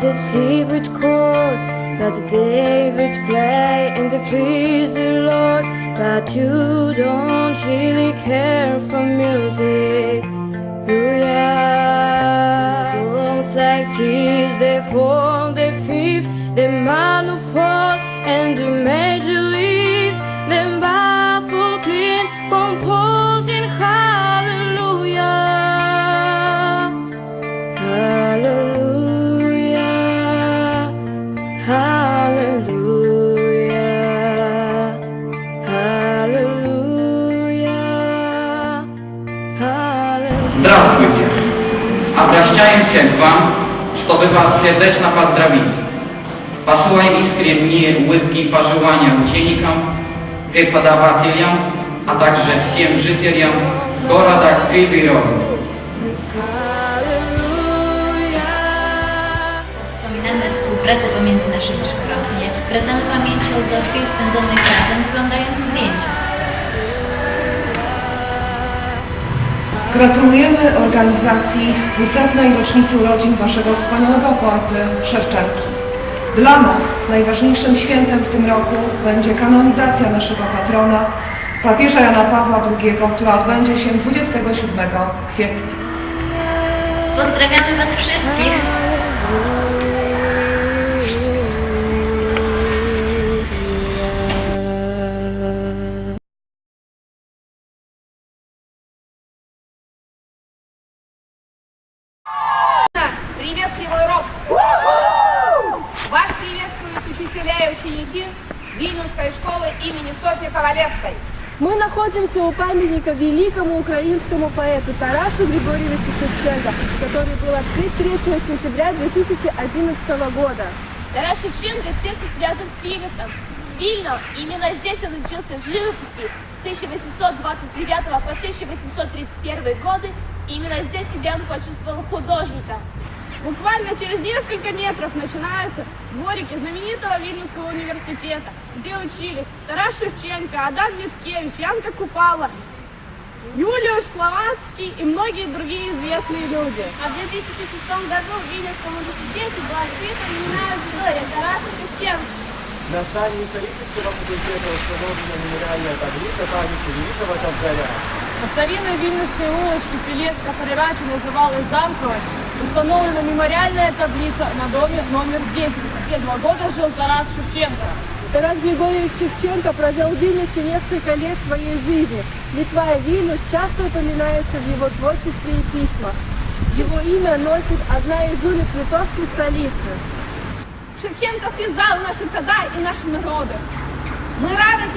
the secret chord that David play and they please the Lord. But you don't really care for music. Hallelujah. Songs like these, they fall, they fifth, the minor fall, and the major Hallelujah. Hallelujah. Hallelujah. Здравствуйте! Обращаемся к вам, чтобы вас сердечно поздравить. Посылаем искренние улыбки и пожелания ученикам, преподавателям, а также всем жителям города Кривый Рог. Współpracę pomiędzy naszymi szkołami. Wracamy pamięci o gorzkiej spędzonej razem, oglądając zdjęcia. Gratulujemy organizacji 200. rocznicy urodzin Waszego wspaniałego poety Szewczenki. Dla nas najważniejszym świętem w tym roku będzie kanonizacja naszego patrona, papieża Jana Pawła II, która odbędzie się 27 kwietnia. Pozdrawiamy Was wszystkich! Привет, Кривой Рог! Вас приветствуют учителя и ученики Вильнюсской школы имени Софьи Ковалевской. Мы находимся у памятника великому украинскому поэту Тарасу Григорьевичу Шевченко, который был открыт 3 сентября 2011 года. Тарас Шевченко тесно связан с Вильнюсом, с Вильно. Именно здесь он учился живописи с 1829 по 1831 годы. Именно здесь себя он почувствовал художником. Буквально через несколько метров начинаются дворики знаменитого Вильнюсского университета, где учились Тарас Шевченко, Адам Мицкевич, Янка Купала, Юлиуш Словацкий и многие другие известные люди. А в 2006 году в Вильнюсском университете была открыта именная аудитория Тараса Шевченко. На здании исторического факультета установлена мемориальная таблица памяти великого Кобзаря. На старинной Вильнюсской улочке Пелешка Парирачи называлась Замковой, установлена мемориальная таблица на доме номер 10, где два года жил Тарас Шевченко. Тарас Григорьевич Шевченко провел в Вильнюсе несколько лет своей жизни. Литва и Вильнюс часто упоминаются в его творчестве и письмах. Его имя носит одна из улиц литовской столицы. Шевченко связал наши года и наши народы. Мы рады